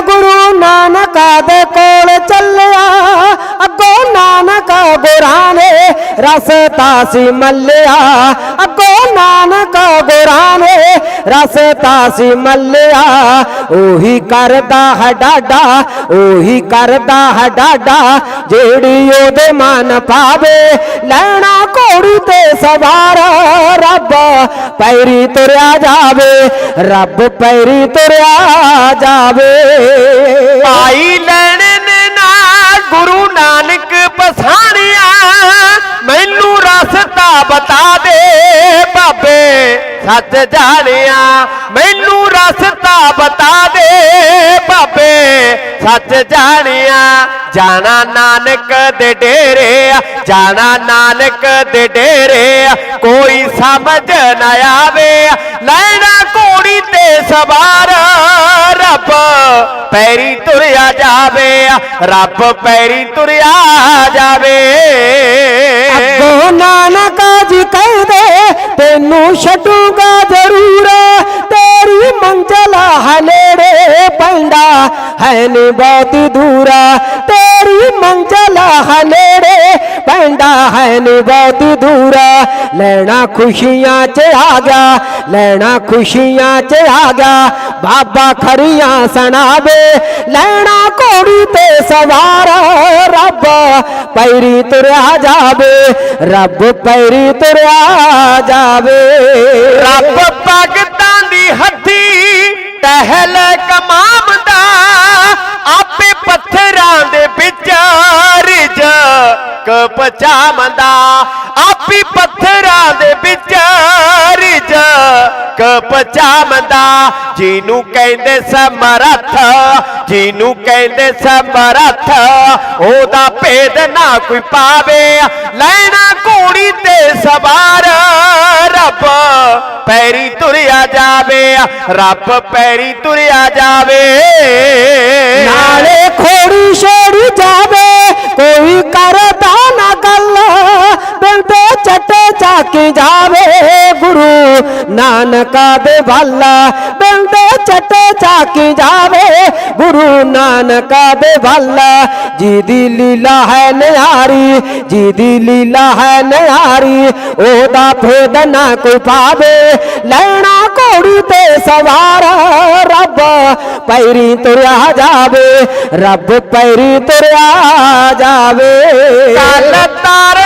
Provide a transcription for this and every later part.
ਗੁਰੂ ਨਾਨਕ ਦੇ ਕੋਲ ਚੱਲਿਆ। ਅੱਗੋਂ ਨਾਨਕ ਗੁਰਾਂ ਨੇ ਰਸਤਾ ਸੀ ਮੱਲਿਆ। ਅੱਗੋਂ ਨਾਨਕ ਗੁਰਾਂ ਨੇ ਰਸਤਾ ਸੀ ਮੱਲਿਆ। ਉਹੀ ਕਰਦਾ ਹਡਾਡਾ, ਉਹੀ ਕਰਦਾ ਹਡਾਡਾ, ਜਿਹੜੀ ਉਹਦੇ ਮਨ ਪਾਵੇ ਲੈਣਾ ਘੋੜੀ ਤੇ ਸਵਾਰ। ਪੈਰੀ ਤੁਰਿਆ ਜਾਵੇ, ਰੱਬ ਪੈਰੀ ਤੁਰਿਆ ਜਾਵੇ। ਭਾਈ ਲੈਣੇ ਨੇ ਨਾ ਗੁਰੂ ਨਾਨਕ ਪਛਾਣਿਆ ਮੈਨੂੰ ਰਸਤਾ ਬਤਾ ਦੇ ਬਾਬੇ। ਸੱਚ ਜਾਣਿਆ, ਮੈਨੂੰ ਰਸਤਾ ਬਤਾ ਦੇ ਬਾਬੇ। ਸੱਚ ਜਾਣਿਆ ਜਾਣਾ ਨਾਨਕ ਦੇ ਡੇਰੇ ਆ, ਜਾਣਾ ਨਾਨਕ ਦੇ ਡੇਰੇ ਆ, ਕੋਈ ਸਮਝ ਨਾ ਆਵੇ ਲੈਣਾ ਘੋੜੀ ਤੇ ਸਵਾਰ ਰੱਬ ਪੈਰੀ ਤੁਰਿਆ ਜਾਵੇ ਰੱਬ ਪੈਰੀ ਤੁਰਿਆ ਜਾਵੇ। ਅੱਗੋਂ ਨਾਨਕ ਜੀ ਕਹਿੰਦੇ ਤੈਨੂੰ ਛੱਡੂਗਾ ਜ਼ਰੂਰ ਤੇਰੀ ਮੰਜ਼ਲ ਹੈ ਪੈਂਦਾ ਹੈ ਨੀ ਬਹੁਤ ਦੂਰਾ। ਪੈਂਦਾ ਹੈ ਨੀ ਬਹੁਤ ਦੂਰ ਲੈਣਾ ਖੁਸ਼ੀਆਂ ਚ ਆ ਗਿਆ ਲੈਣਾ ਖੁਸ਼ੀਆਂ ਚ ਆ ਗਿਆ ਬਾਬਾ ਖਰੀਆਂ ਸੁਣਾਵੇ ਲੈਣਾ ਘੋੜੀ ਤੇ ਸਵਾਰ ਰੱਬ ਪੈਰੀ ਤੁਰਿਆ ਜਾਵੇ ਰੱਬ ਪੈਰੀ ਤੁਰਿਆ ਜਾਵੇ ਰੱਬ ਭਗਤਾਂ ਰਿਜਕ ਪਚਾਮਦਾ ਆਪੇ ਪੱਥਰਾਂ ਦੇ ਵਿੱਚ ਰਿਜਕ ਪਚਾਮਦਾ ਜਿਹਨੂੰ ਕਹਿੰਦੇ ਸਮਰੱਥ, ਜਿਹਨੂੰ ਕਹਿੰਦੇ ਸਮਰੱਥ, ਉਹਦਾ ਭੇਦ ਨਾ ਕੋਈ ਪਾਵੇ। ਲੈਣਾ ਘੋੜੀ ਤੇ ਸਵਾਰ ਰੱਬ, ਪੈਰੀ ਤੁਰਿਆ ਜਾਵੇ। ਰੱਬ ਪੈਰੀ ਤੁਰਿਆ ਜਾਵੇ। ਚੱਟੇ ਚਾਕੀ ਜਾਵੇ ਗੁਰੂ ਨਾਨਕ ਦੇ ਵੱਲ ਬਿੰਦੇ ਚੱਟੇ ਚਾਕੀ ਜਾਵੇ ਗੁਰੂ ਨਾਨਕ ਦੇ ਵੱਲ ਜਿਹਦੀ ਲੀਲਾ ਹੈ ਨਿਆਰੀ ਜਿਹਦੀ ਲੀਲਾ ਹੈ ਨਿਆਰੀ ਉਹਦਾ ਭੇਦ ਨਾ ਕੋਈ ਪਾਵੇ ਲੈਣਾ ਘੋੜੀ ਤੇ ਸਵਾਰ ਰੱਬ ਪੈਰੀ ਤੁਰਿਆ ਜਾਵੇ ਰੱਬ ਪੈਰੀ ਤੁਰਿਆ ਜਾਵੇ ਕੱਲ ਤਾਰਨ ਨੂੰ ਆਇਆ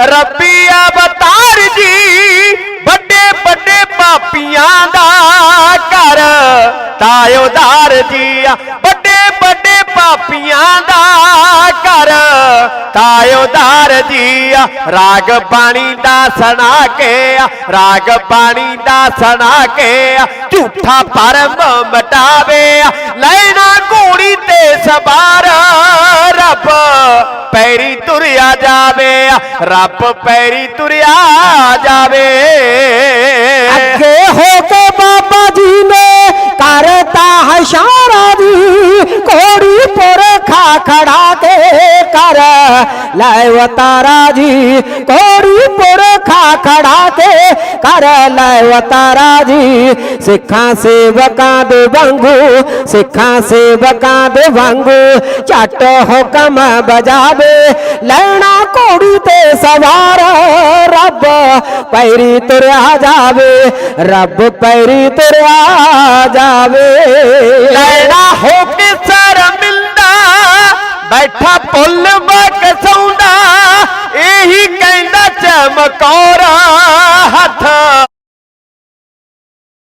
ਰੱਬੀ ਅਵਤਾਰ ਜੀ, ਵੱਡੇ ਵੱਡੇ ਪਾਪੀਆਂ ਦਾ ਘਰ। ਤਾਇਓਦਾਰ ਜੀ ਵੱਡੇ ਵੱਡੇ ਪਾਪੀਆਂ ਦਾ ਘਰ। ਤਾਇਓਦਾਰ ਜੀ ਰਾਗ ਬਾਣੀ ਦਾ ਸੁਣਾ ਕੇ ਰਾਗ ਬਾਣੀ ਦਾ ਸੁਣਾ ਕੇ ਝੂਠਾ ਪਰਮ ਮਟਾਵੇ ਲੈਣਾ ਘੋੜੀ ਤੇ ਸਭਾ ਪੈਰੀ ਤੁਰਿਆ ਜਾਵੇ, ਰੱਬ ਪੈਰੀ ਤੁਰਿਆ ਜਾਵੇ। ਅੱਗੇ ਹੋ ਕੇ ਬਾਬਾ ਜੀ ਨੇ ਕਰਤਾ ਹੈ ਇਸ਼ਾਰਾ ਦੀ ਕੋੜੀ ਪਰ ਖਾ ਖੜਾ ਕੇ ਕਰ ਲੈ ਵਤਾਰਾ ਜੀ ਕੋੜੀ ਪਰ ਖਾ ਖੜਾ ਕੇ ਕਰ ਲੈ ਵਤਾਰਾ ਜੀ ਸਿੱਖਾਂ ਸੇਵਕਾਂ ਦੇ ਵਾਂਗੂ ਸਿੱਖਾਂ ਸੇਵਕਾਂ ਦੇ ਵਾਂਗੂ ਝਟ ਹੁਕਮ ਬਜਾਵੇ ਲੈਣਾ ਘੋੜੀ ਤੇ ਸਵਾਰ ਰੱਬ ਪੈਰੀ ਤੁਰਿਆ ਜਾਵੇ ਰੱਬ ਪੈਰੀ ਤੁਰਿਆ ਜਾਵੇ ਲੈਣਾ ਹੋ ਕੇ ਸਰ ਮਿਲਦਾ ਬੈਠਾ ਪੁੱਲ ਵਕ ਸੌਂਦਾ ਇਹੀ ਕਹਿੰਦਾ ਚਮਕੌਰਾ।